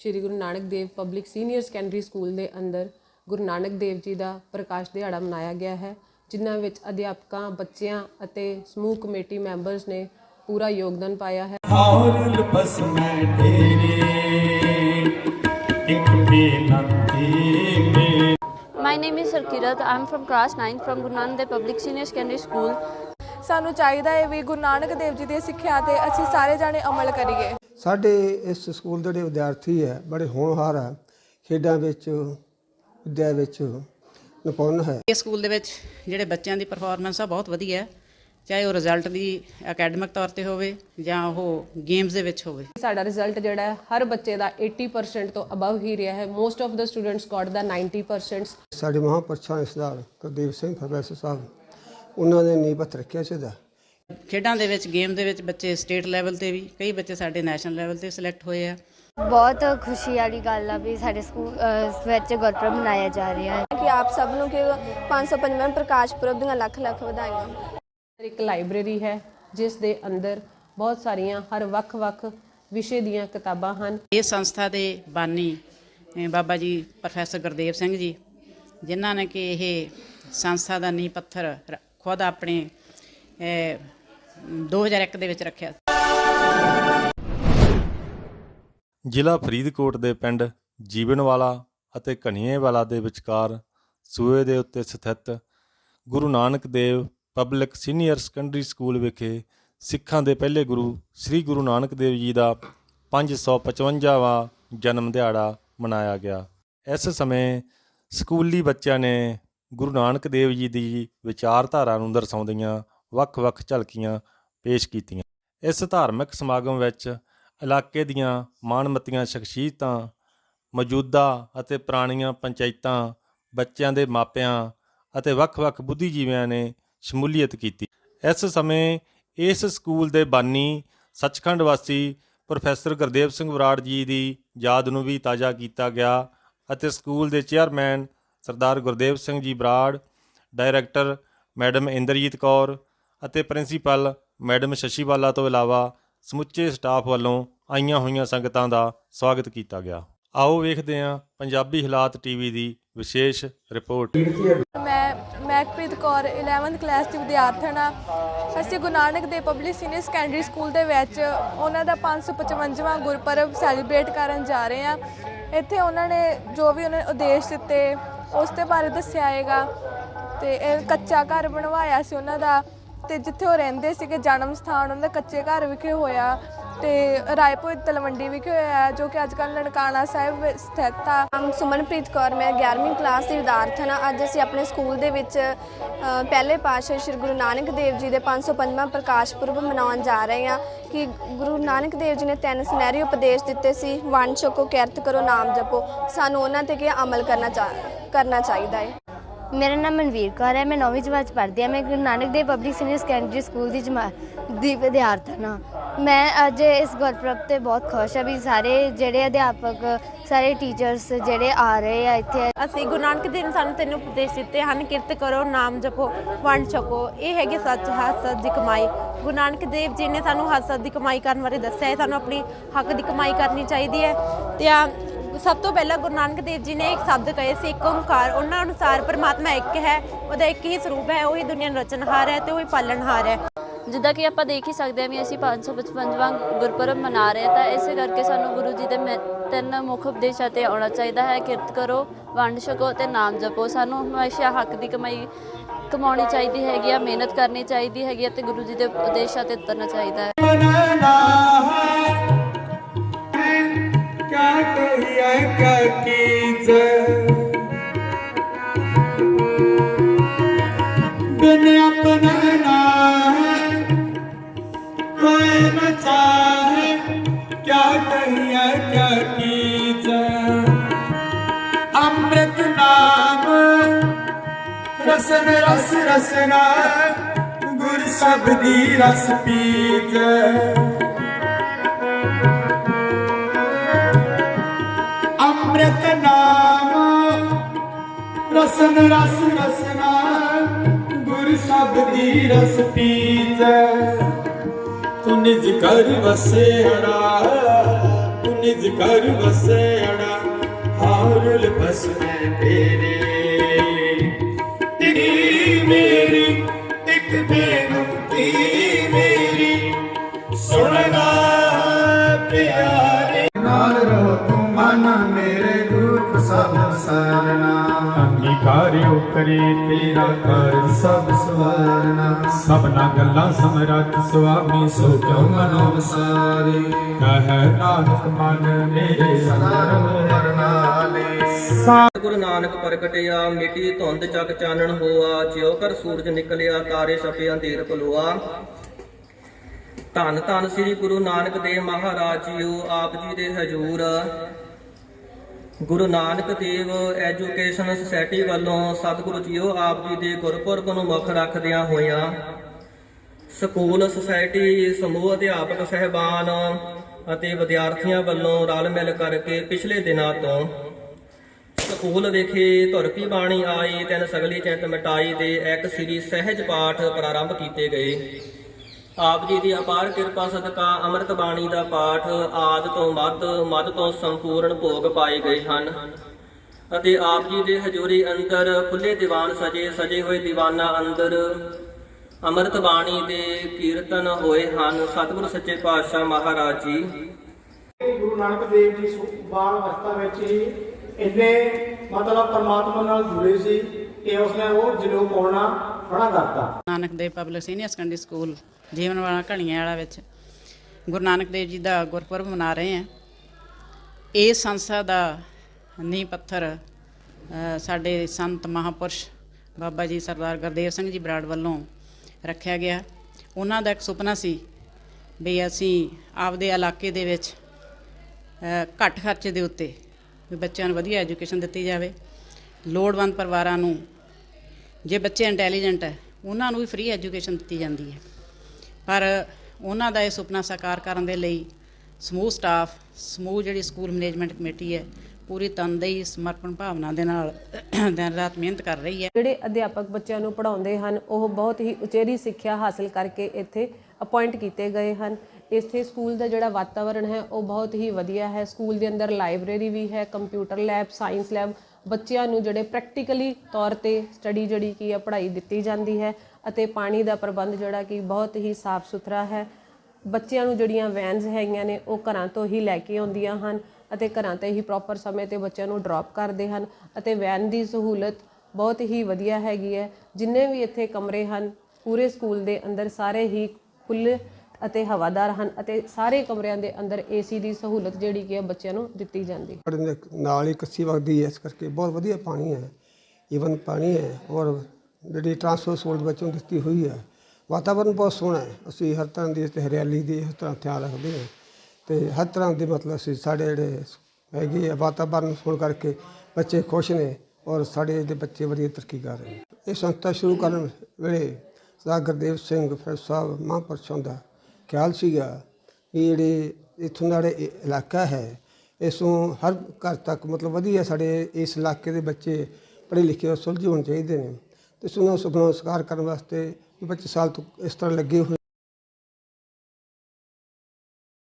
Shri Guru Nanak Dev public senior secondary school ਦੇ ਅੰਦਰ ਗੁਰੂ ਨਾਨਕ ਦੇਵ ਜੀ ਦਾ ਪ੍ਰਕਾਸ਼ ਦਿਹਾੜਾ ਮਨਾਇਆ ਗਿਆ ਹੈ ਜਿਨ੍ਹਾਂ ਵਿੱਚ ਅਧਿਆਪਕਾਂ ਬੱਚਿਆਂ ਅਤੇ ਸਮੂਹ ਕਮੇਟੀ ਮੈਂਬਰਸ ਨੇ ਪੂਰਾ ਯੋਗਦਾਨ ਪਾਇਆ ਹੈ। ਹੌਲ ਬਸ ਮੈਂ ਤੇਰੇ ਇੱਕ ਬੇਨਤੀ ਮੇ My 9 from Guru Nanak Dev Public Senior Secondary School. ਸਾਨੂੰ ਚਾਹੀਦਾ ਹੈ ਵੀ ਗੁਰੂ ਨਾਨਕ ਦੇਵ ਜੀ ਦੀ ਸਿੱਖਿਆ ਤੇ ਅਸੀਂ ਸਾਰੇ ਜਾਣੇ ਅਮਲ ਕਰੀਏ। ਸਾਡੇ ਇਸ ਸਕੂਲ ਦੇ ਜਿਹੜੇ ਵਿਦਿਆਰਥੀ ਹੈ ਬੜੇ ਹੋਣਹਾਰ ਹੈ ਖੇਡਾਂ ਵਿੱਚ ਵਿਦਿਆ ਵਿੱਚ ਨਿਪੁੰਨ ਹੈ। ਇਸ ਸਕੂਲ ਦੇ ਵਿੱਚ ਜਿਹੜੇ ਬੱਚਿਆਂ ਦੀ ਪਰਫਾਰਮੈਂਸ ਆ ਬਹੁਤ ਵਧੀਆ ਹੈ। ਚਾਹੇ ਉਹ ਰਿਜ਼ਲਟ ਦੀ ਅਕੈਡਮਿਕ ਤੌਰ ਤੇ ਹੋਵੇ ਜਾਂ ਉਹ ਗੇਮਸ ਦੇ ਵਿੱਚ ਹੋਵੇ। ਸਾਡਾ ਰਿਜ਼ਲਟ ਜਿਹੜਾ ਹੈ ਹਰ ਬੱਚੇ ਦਾ 80% ਤੋਂ ਅਬਵ ਹੀ ਰਿਹਾ ਹੈ। Most of the students got the 90% ਸਾਡੇ ਮਹਾਂਪੁਰਸ਼ਾਂ ਸਰਦਾਰ ਕੁਲਦੀਪ ਸਿੰਘ ਪ੍ਰੋਫੈਸਰ ਸਾਹਿਬ ਉਹਨਾਂ ਨੇ ਨੀਂਹ ਪੱਥਰ ਰੱਖਿਆ ਸੀਗਾ ਖੇਡਾਂ ਦੇ ਵਿੱਚ ਗੇਮ ਦੇ ਵਿੱਚ ਬੱਚੇ ਸਟੇਟ ਲੈਵਲ ਤੇ ਵੀ ਕਈ ਬੱਚੇ ਸਾਡੇ ਨੈਸ਼ਨਲ ਲੈਵਲ ਤੇ ਸਿਲੈਕਟ ਹੋਏ ਆ। ਬਹੁਤ ਖੁਸ਼ੀ ਵਾਲੀ ਗੱਲ ਆ ਵੀ ਸਾਡੇ ਸਕੂਲ ਵਿੱਚ ਗੁਰਪੁਰਬ ਮਨਾਇਆ ਜਾ ਰਿਹਾ ਹੈ। ਕਿ ਆਪ ਸਭ ਨੂੰ ਕਿ 555 ਪ੍ਰਕਾਸ਼ ਪੁਰਬ ਦੀਆਂ ਲੱਖ ਲੱਖ ਵਧਾਈਆਂ। ਇੱਕ ਲਾਇਬ੍ਰੇਰੀ ਹੈ ਜਿਸ ਦੇ ਅੰਦਰ ਬਹੁਤ ਸਾਰੀਆਂ ਹਰ ਵੱਖ-ਵੱਖ ਵਿਸ਼ੇ ਦੀਆਂ ਕਿਤਾਬਾਂ ਹਨ। ਇਸ ਸੰਸਥਾ ਦੇ ਬਾਨੀ ਅਹ ਬਾਬਾ ਜੀ ਪ੍ਰੋਫੈਸਰ ਗੁਰਦੇਵ ਸਿੰਘ ਜੀ ਜਿਨ੍ਹਾਂ ਨੇ ਕਿ ਇਹ ਸੰਸਥਾ ਦਾ ਨੀਂਹ ਪੱਥਰ ਰ- ਖੁਦ ਆਪਣੇ ਅਹ, 2001 ਦੇ ਵਿੱਚ ਰੱਖਿਆ ਜ਼ਿਲ੍ਹਾ ਫਰੀਦਕੋਟ ਦੇ ਪਿੰਡ ਜੀਵਨਵਾਲਾ ਅਤੇ ਘਣੀਏਵਾਲਾ ਦੇ ਵਿਚਕਾਰ ਸੂਏ ਦੇ ਉੱਤੇ ਸਥਿਤ Guru Nanak Dev public senior secondary school ਵਿਖੇ ਸਿੱਖਾਂ ਦੇ ਪਹਿਲੇ ਗੁਰੂ ਸ੍ਰੀ ਗੁਰੂ ਨਾਨਕ ਦੇਵ ਜੀ ਦਾ 555ਵਾਂ ਜਨਮ ਦਿਹਾੜਾ ਮਨਾਇਆ ਗਿਆ। ਇਸ ਸਮੇਂ ਸਕੂਲੀ ਬੱਚਿਆਂ ਨੇ ਗੁਰੂ ਨਾਨਕ ਦੇਵ ਜੀ ਦੀ ਵਿਚਾਰਧਾਰਾ ਨੂੰ ਦਰਸਾਉਂਦੀਆਂ ਵੱਖ-ਵੱਖ ਝਲਕੀਆਂ ਪੇਸ਼ ਕੀਤੀਆਂ। ਇਸ ਧਾਰਮਿਕ ਸਮਾਗਮ ਵਿੱਚ ਇਲਾਕੇ ਦੀਆਂ ਮਾਣਮੱਤੀਆਂ ਸ਼ਖਸੀਅਤਾਂ, ਮੌਜੂਦਾ ਅਤੇ ਪੁਰਾਣੀਆਂ ਪੰਚਾਇਤਾਂ, ਬੱਚਿਆਂ ਦੇ ਮਾਪਿਆਂ ਅਤੇ ਵੱਖ-ਵੱਖ ਬੁੱਧੀਜੀਵੀਆਂ ਨੇ ਸ਼ਮੂਲੀਅਤ ਕੀਤੀ। ਇਸ ਸਮੇਂ ਇਸ ਸਕੂਲ ਦੇ ਬਾਨੀ ਸੱਚਖੰਡ ਵਾਸੀ ਪ੍ਰੋਫੈਸਰ ਗੁਰਦੇਵ ਸਿੰਘ ਬਰਾੜ ਜੀ ਦੀ ਯਾਦ ਨੂੰ ਵੀ ਤਾਜ਼ਾ ਕੀਤਾ ਗਿਆ ਅਤੇ ਸਕੂਲ ਦੇ ਚੇਅਰਮੈਨ ਸਰਦਾਰ ਗੁਰਦੇਵ ਸਿੰਘ ਜੀ ਬਰਾੜ ਡਾਇਰੈਕਟਰ ਮੈਡਮ ਇੰਦਰਜੀਤ ਕੌਰ ਅਤੇ ਪ੍ਰਿੰਸੀਪਲ ਮੈਡਮ ਸ਼ਸ਼ੀਵਾਲਾ ਤੋਂ ਇਲਾਵਾ ਸਮੁੱਚੇ ਸਟਾਫ ਵੱਲੋਂ ਆਈਆਂ ਹੋਈਆਂ ਸੰਗਤਾਂ ਦਾ ਸਵਾਗਤ ਕੀਤਾ ਗਿਆ। ਆਓ ਵੇਖਦੇ ਹਾਂ ਪੰਜਾਬੀ ਹਾਲਾਤ ਟੀਵੀ ਦੀ ਵਿਸ਼ੇਸ਼ ਰਿਪੋਰਟ। ਮੈਂ ਮਹਿਕਪ੍ਰੀਤ ਕੌਰ 11th ਕਲਾਸ ਦੀ ਵਿਦਿਆਰਥਣ ਆ ਅਸੀਂ Guru Nanak Dev public senior secondary school ਦੇ ਵਿੱਚ ਉਹਨਾਂ ਦਾ 555ਵਾਂ ਗੁਰਪੁਰਬ ਸੈਲੀਬ੍ਰੇਟ ਕਰਨ ਜਾ ਰਹੇ ਆ ਇੱਥੇ ਉਹਨਾਂ ਨੇ ਜੋ ਵੀ ਉਹਨਾਂ ਉਦੇਸ਼ ਦਿੱਤੇ, ਉਸ ਦੇ ਬਾਰੇ ਦੱਸਿਆ ਹੈਗਾ। ਤੇ ਇਹ ਕੱਚਾ ਘਰ ਬਣਵਾਇਆ ਸੀ ਉਹਨਾਂ ਦਾ। ਤੇ ਜਿੱਥੇ ਉਹ ਰਹਿੰਦੇ ਸੀਗੇ, ਜਨਮ ਸਥਾਨ ਉਹਨਾਂ ਦਾ ਕੱਚੇ ਘਰ ਵਿਖੇ ਹੋਇਆ ਤੇ ਰਾਏਪੁਰ ਤਲਵੰਡੀ ਵਿਖੇ ਹੋਇਆ ਜੋ ਕਿ ਅੱਜ ਕੱਲ੍ਹ ਨਨਕਾਣਾ ਸਾਹਿਬ ਸਥਿਤ ਆ। ਹਮ ਸੁਮਨਪ੍ਰੀਤ ਕੌਰ, ਮੈਂ 11ਵੀਂ ਕਲਾਸ ਦੀ ਵਿਦਿਆਰਥਣ ਹਾਂ। ਅੱਜ ਅਸੀਂ ਆਪਣੇ ਸਕੂਲ ਦੇ ਵਿੱਚ ਪਹਿਲੇ ਪਾਤਸ਼ਾਹ ਸ੍ਰੀ ਗੁਰੂ ਨਾਨਕ ਦੇਵ ਜੀ ਦੇ 555ਵਾਂ ਪ੍ਰਕਾਸ਼ ਪੁਰਬ ਮਨਾਉਣ ਜਾ ਰਹੇ ਹਾਂ ਕਿ ਗੁਰੂ ਨਾਨਕ ਦੇਵ ਜੀ ਨੇ ਤਿੰਨ ਸੁਨਹਿਰੀ ਉਪਦੇਸ਼ ਦਿੱਤੇ ਸੀ, ਵੰਡ ਛਕੋ, ਕਿਰਤ ਕਰੋ, ਨਾਮ ਜਪੋ। ਸਾਨੂੰ ਉਹਨਾਂ ਤੇ ਕੀ ਅਮਲ ਕਰਨਾ ਚਾ, ਕਰਨਾ ਚਾਹੀਦਾ ਹੈ। ਮੇਰਾ ਨਾਮ ਮਨਵੀਰ ਕੌਰ ਹੈ, ਮੈਂ 9ਵੀਂ ਜਮਾਤ 'ਚ ਪੜ੍ਹਦੀ ਹਾਂ। ਮੈਂ Guru Nanak Dev public senior secondary school ਦੀ ਜਮਾਤ ਦੀ ਵਿਦਿਆਰਥਣ ਹਾਂ। ਮੈਂ ਅੱਜ ਇਸ ਗੁਰਪੁਰਬ ਤੇ ਬਹੁਤ ਖੁਸ਼ ਹਾਂ ਵੀ ਸਾਰੇ ਜਿਹੜੇ ਅਧਿਆਪਕ, ਸਾਰੇ ਟੀਚਰਸ ਜਿਹੜੇ ਆ ਰਹੇ ਆ ਇੱਥੇ। ਅਸੀਂ ਗੁਰੂ ਨਾਨਕ ਦੇਵ ਨੇ ਸਾਨੂੰ ਤਿੰਨ ਉਪਦੇਸ਼ ਦਿੱਤੇ ਹਨ, ਕਿਰਤ ਕਰੋ, ਨਾਮ ਜਪੋ, ਵੰਡ ਛਕੋ। ਇਹ ਹੈਗੇ ਸੱਚ ਹੱਥ ਸੱਚ ਦੀ ਕਮਾਈ। ਗੁਰੂ ਨਾਨਕ ਦੇਵ ਜੀ ਨੇ ਸਾਨੂੰ ਹੱਥ ਸੱਚ ਦੀ ਕਮਾਈ ਕਰਨ ਬਾਰੇ ਦੱਸਿਆ ਹੈ। ਸਾਨੂੰ ਆਪਣੀ ਹੱਕ ਦੀ ਕਮਾਈ ਕਰਨੀ ਚਾਹੀਦੀ ਹੈ। ਤੇ ਆ ਸਭ ਤੋਂ ਪਹਿਲਾਂ ਗੁਰੂ ਨਾਨਕ ਦੇਵ ਜੀ ਨੇ ਇੱਕ ਸ਼ਬਦ ਕਹੇ ਸੀ ਇੱਕ ਓੰਕਾਰ। ਉਹਨਾਂ ਅਨੁਸਾਰ ਪਰਮਾਤਮਾ ਇੱਕ ਹੈ ਉਹਦਾ ਇੱਕ ਹੀ ਸਰੂਪ ਹੈ ਉਹੀ ਦੁਨੀਆ ਨੂੰ ਰਚਨਹਾਰ ਹੈ ਤੇ ਉਹੀ ਪਾਲਣਹਾਰ ਹੈ। ਜਿੱਦਾਂ ਕਿ ਆਪਾਂ ਦੇਖ ਹੀ ਸਕਦੇ ਹਾਂ ਵੀ ਅਸੀਂ 555ਵਾਂ ਗੁਰਪੁਰਬ ਮਨਾ ਰਹੇ ਹਾਂ ਤਾਂ ਇਸੇ ਕਰਕੇ ਸਾਨੂੰ ਗੁਰੂ ਜੀ ਦੇ ਤਿੰਨ ਮੁੱਖ ਉਪਦੇਸ਼ਾਂ ਤੇ ਆਉਣਾ ਚਾਹੀਦਾ ਹੈ। ਕਿਰਤ ਕਰੋ ਵੰਡ ਛਕੋ ਤੇ ਨਾਮ ਜਪੋ। ਸਾਨੂੰ ਹਮੇਸ਼ਾ ਹੱਕ ਦੀ ਕਮਾਈ ਕਮਾਉਣੀ ਚਾਹੀਦੀ ਹੈਗੀ ਆ ਮਿਹਨਤ ਕਰਨੀ ਚਾਹੀਦੀ ਹੈਗੀ ਆ ਤੇ ਗੁਰੂ ਜੀ ਦੇ ਉਪਦੇਸ਼ਾਂ ਤੇ ਉਤਰਨਾ ਚਾਹੀਦਾ ਹੈ। काकीच दुनिया बनाना है कोई मचा है क्या कहिया क्या कीज अमृत नाम रसन रस रसना गुर सब दी रस पीज ਅੰਮ੍ਰਿਤ ਨਾਮ। ਰਸਨ ਰਸ ਰਸਨਾ, ਗੁਰ ਸ਼ਬਦੀ ਰਸ ਪੀਜੈ ਤੂੰ ਨਿਜ ਕਰ ਵਸੇੜਾ ਤੂੰ ਨਿਜ ਘਰ ਵਸੜਾ ਹਾਰਲ ਬਸਮੈ ਤੇਰੇ। ਤੇਰੀ ਮੇਰੀ ਅੰਗੀਕਾਰਿਓ ਕਰੇ ਤੇਰਾ ਕਰ ਸਭ ਸਵਾਰਨਾ। ਸਭਨਾ ਗੱਲਾਂ ਸਮਰੱਥ ਸੁਆਮੀ ਸੋ ਕਿਉ ਮਨੋ ਸਾਰੀ ਕਹੈ ਨਾਨਕ ਮਨ ਮੇਰੇ ਸਦਾ ਰਹੋ ਮਰਨਾਲੇ ਗੁਰੂ ਨਾਨਕ ਪ੍ਰਗਟਿਆ, ਮਿੱਟੀ ਧੁੰਦ ਚੱਕ ਚਾਨਣ ਹੋਆ, ਜਿਉ ਕਰ ਸੂਰਜ ਨਿਕਲਿਆ, ਤਾਰੇ ਛਪੇ ਅੰਧੇਰ ਭਲੋਆ। ਧੰਨ ਧੰਨ ਸ੍ਰੀ ਗੁਰੂ ਨਾਨਕ ਦੇਵ ਮਹਾਰਾਜ ਜੀਓ, ਆਪ ਜੀ ਦੇ ਹਜੂਰ। ਗੁਰੂ ਨਾਨਕ ਦੇਵ ਐਜੂਕੇਸ਼ਨ ਸੁਸਾਇਟੀ ਵੱਲੋਂ ਸਤਿਗੁਰੂ ਜੀਓ ਆਪ ਜੀ ਦੇ ਗੁਰਪੁਰਬ ਨੂੰ ਮੁੱਖ ਰੱਖਦਿਆਂ ਹੋਇਆਂ ਸਕੂਲ, ਸੁਸਾਇਟੀ, ਸਮੂਹ ਅਧਿਆਪਕ ਸਹਿਬਾਨ ਅਤੇ ਵਿਦਿਆਰਥੀਆਂ ਵੱਲੋਂ ਰਲ ਮਿਲ ਕਰਕੇ ਪਿਛਲੇ ਦਿਨਾਂ ਤੋਂ ਸਕੂਲ ਵਿਖੇ ਧੁਰਪੀ ਬਾਣੀ ਆਈ, ਤਿੰਨ ਸਗਲੀ ਚਿੰਤ ਮਿਟਾਈ ਦੇ ਇੱਕ ਸ੍ਰੀ ਸਹਿਜ ਪਾਠ ਪ੍ਰਾਰੰਭ ਕੀਤੇ ਗਏ। ਆਪ ਜੀ ਦੀ ਅਪਾਰ ਕਿਰਪਾ ਸਦਕਾ ਅੰਮ੍ਰਿਤ ਬਾਣੀ ਦਾ ਪਾਠ ਆਦ ਤੋਂ ਮੱਧ ਮੱਧ ਤੋਂ ਸੰਪੂਰਨ ਭੋਗ ਪਾਏ ਗਏ ਹਨ। ਅਤੇ ਆਪ ਜੀ ਦੇ ਹਜ਼ੂਰੀ ਅੰਦਰ ਖੁੱਲੇ ਦੀਵਾਨ ਸਜੇ ਸਜੇ ਹੋਏ ਦੀਵਾਨਾਂ ਅੰਦਰ ਅੰਮ੍ਰਿਤ ਬਾਣੀ ਦੇ ਕੀਰਤਨ ਹੋਏ ਹਨ। ਸਤਿਗੁਰ ਸੱਚੇ ਪਾਤਸ਼ਾਹ ਮਹਾਰਾਜ ਜੀ। ਗੁਰੂ ਨਾਨਕ ਦੇਵ ਜੀ ਬਾਲ ਅਵਸਥਾ ਵਿੱਚ ਹੀ ਇੰਨੇ ਮਤਲਬ ਪਰਮਾਤਮਾ ਨਾਲ ਜੁੜੇ ਸੀ ਕਿ ਉਸਨੇ ਉਹ ਜਨੂ ਪਾਉਣਾ ਖੜਾ ਕਰਤਾ। Nanak Dev public senior secondary school Jiwanwala Ghaniyanwala ਵਿੱਚ। ਗੁਰੂ ਨਾਨਕ ਦੇਵ ਜੀ ਦਾ ਗੁਰਪੁਰਬ ਮਨਾ ਰਹੇ ਹਾਂ। ਇਸ ਸੰਸਥਾ ਦਾ ਨੀਂਹ ਪੱਥਰ ਸਾਡੇ ਸੰਤ ਮਹਾਪੁਰਸ਼ ਬਾਬਾ ਜੀ ਸਰਦਾਰ ਗੁਰਦੇਵ ਸਿੰਘ ਜੀ ਬਰਾੜ ਵੱਲੋਂ ਰੱਖਿਆ ਗਿਆ। ਉਹਨਾਂ ਦਾ ਇੱਕ ਸੁਪਨਾ ਸੀ ਵੀ ਅਸੀਂ ਆਪਦੇ ਇਲਾਕੇ ਦੇ ਵਿੱਚ ਘੱਟ ਖਰਚੇ ਦੇ ਉੱਤੇ ਵੀ ਬੱਚਿਆਂ ਨੂੰ ਵਧੀਆ ਐਜੂਕੇਸ਼ਨ ਦਿੱਤੀ ਜਾਵੇ। ਲੋੜਵੰਦ ਪਰਿਵਾਰਾਂ ਨੂੰ ਜੇ ਬੱਚੇ ਇੰਟੈਲੀਜੈਂਟ ਹੈ, ਉਹਨਾਂ ਨੂੰ ਵੀ ਫ੍ਰੀ ਐਜੂਕੇਸ਼ਨ ਦਿੱਤੀ ਜਾਂਦੀ ਹੈ। ਪਰ ਉਹਨਾਂ ਦਾ ਇਹ ਸੁਪਨਾ ਸਾਕਾਰ ਕਰਨ ਦੇ ਲਈ ਸਮੂਹ ਸਟਾਫ ਸਮੂਹ ਜਿਹੜੀ ਸਕੂਲ ਮੈਨੇਜਮੈਂਟ ਕਮੇਟੀ ਹੈ, ਪੂਰੀ ਤਨਦੇਹੀ, ਸਮਰਪਣ ਭਾਵਨਾ ਦੇ ਨਾਲ ਦਿਨ ਰਾਤ ਮਿਹਨਤ ਕਰ ਰਹੀ ਹੈ। ਜਿਹੜੇ ਅਧਿਆਪਕ ਬੱਚਿਆਂ ਨੂੰ ਪੜ੍ਹਾਉਂਦੇ ਹਨ, ਉਹ ਬਹੁਤ ਹੀ ਉਚੇਰੀ ਸਿੱਖਿਆ ਹਾਸਲ ਕਰਕੇ ਇੱਥੇ ਅਪਾਇੰਟ ਕੀਤੇ ਗਏ ਹਨ। ਇੱਥੇ ਸਕੂਲ ਦਾ ਜਿਹੜਾ ਵਾਤਾਵਰਣ ਹੈ, ਉਹ ਬਹੁਤ ਹੀ ਵਧੀਆ ਹੈ। ਸਕੂਲ ਦੇ ਅੰਦਰ ਲਾਇਬ੍ਰੇਰੀ ਵੀ ਹੈ ਕੰਪਿਊਟਰ ਲੈਬ ਸਾਇੰਸ ਲੈਬ ਬੱਚਿਆਂ ਨੂੰ ਜਿਹੜੇ ਪ੍ਰੈਕਟੀਕਲੀ ਤੌਰ ਤੇ ਸਟੱਡੀ ਜਿਹੜੀ ਕੀ ਹੈ ਪੜ੍ਹਾਈ ਦਿੱਤੀ ਜਾਂਦੀ ਹੈ ਅਤੇ ਪਾਣੀ ਦਾ ਪ੍ਰਬੰਧ ਜਿਹੜਾ ਕਿ ਬਹੁਤ ਹੀ ਸਾਫ਼ ਸੁਥਰਾ ਹੈ। ਬੱਚਿਆਂ ਨੂੰ ਜਿਹੜੀਆਂ ਵੈਨਸ ਹੈਗੀਆਂ ਨੇ, ਉਹ ਘਰਾਂ ਤੋਂ ਹੀ ਲੈ ਕੇ ਆਉਂਦੀਆਂ ਹਨ ਅਤੇ ਘਰਾਂ ਤੇ ਹੀ ਪ੍ਰੋਪਰ ਸਮੇਂ ਤੇ ਬੱਚਿਆਂ ਨੂੰ ਡ੍ਰੌਪ ਕਰਦੇ ਹਨ ਅਤੇ ਵੈਨ ਦੀ ਸਹੂਲਤ ਬਹੁਤ ਹੀ ਵਧੀਆ ਹੈਗੀ ਹੈ। ਜਿੰਨੇ ਵੀ ਇੱਥੇ ਕਮਰੇ ਹਨ, ਪੂਰੇ ਸਕੂਲ ਦੇ ਅੰਦਰ ਸਾਰੇ ਹੀ ਖੁੱਲ੍ਹੇ ਅਤੇ ਹਵਾਦਾਰ ਹਨ ਅਤੇ ਸਾਰੇ ਕਮਰਿਆਂ ਦੇ ਅੰਦਰ ਏਸੀ ਦੀ ਸਹੂਲਤ ਜਿਹੜੀ ਕਿ ਹੈ ਬੱਚਿਆਂ ਨੂੰ ਦਿੱਤੀ ਜਾਂਦੀ ਹੈ। ਸਾਡੇ ਦੇ ਨਾਲ ਹੀ ਕੱਸੀ ਵਗਦੀ ਹੈ, ਇਸ ਕਰਕੇ ਬਹੁਤ ਵਧੀਆ ਪਾਣੀ ਹੈ ਈਵਨ ਪਾਣੀ ਹੈ ਔਰ ਜਿਹੜੀ ਟਰਾਂਸਫਰ ਸਹੂਲਤ ਬੱਚਿਆਂ ਨੂੰ ਦਿੱਤੀ ਹੋਈ ਹੈ। ਵਾਤਾਵਰਨ ਬਹੁਤ ਸੋਹਣਾ ਹੈ, ਅਸੀਂ ਹਰ ਤਰ੍ਹਾਂ ਦੀ ਇੱਥੇ ਹਰਿਆਲੀ ਦੀ ਹਰ ਤਰ੍ਹਾਂ ਧਿਆਨ ਰੱਖਦੇ ਹਾਂ ਤੇ ਹਰ ਤਰ੍ਹਾਂ ਦੇ ਮਤਲਬ ਅਸੀਂ ਸਾਡੇ ਜਿਹੜੇ ਹੈਗੇ ਆ ਵਾਤਾਵਰਨ ਹੋਣ ਕਰਕੇ ਬੱਚੇ ਖੁਸ਼ ਨੇ ਔਰ ਸਾਡੇ ਦੇ ਬੱਚੇ ਵਧੀਆ ਤਰੱਕੀ ਕਰ ਰਹੇ ਨੇ। ਇਹ ਸੰਸਥਾ ਸ਼ੁਰੂ ਕਰਨ ਵੇਲੇ ਸਰਦਾਰ ਗੁਰਦੇਵ ਸਿੰਘ ਫਿਰ ਸਾਹਿਬ ਮਹਾਂਪੁਰਸ਼ਾਂ ਦਾ ਖਿਆਲ ਸੀਗਾ ਵੀ ਜਿਹੜੇ ਇੱਥੋਂ ਦਾ ਜਿਹੜਾ ਇ- ਇਲਾਕਾ ਹੈ, ਇਸ ਨੂੰ ਹਰ ਘਰ ਤੱਕ ਮਤਲਬ ਵਧੀਆ ਸਾਡੇ ਇਸ ਇਲਾਕੇ ਦੇ ਬੱਚੇ ਪੜ੍ਹੇ ਲਿਖੇ ਔਰ ਸੁਲਝੇ ਹੋਣੇ ਚਾਹੀਦੇ ਨੇ। ਤੇ ਸੁਣੋ ਸੁਪਨਾ ਸਾਕਾਰ ਕਰਨ ਵਾਸਤੇ ਵੀ 25 ਸਾਲ ਤੋਂ ਇਸ ਤਰ੍ਹਾਂ ਲੱਗੇ ਹੋਏ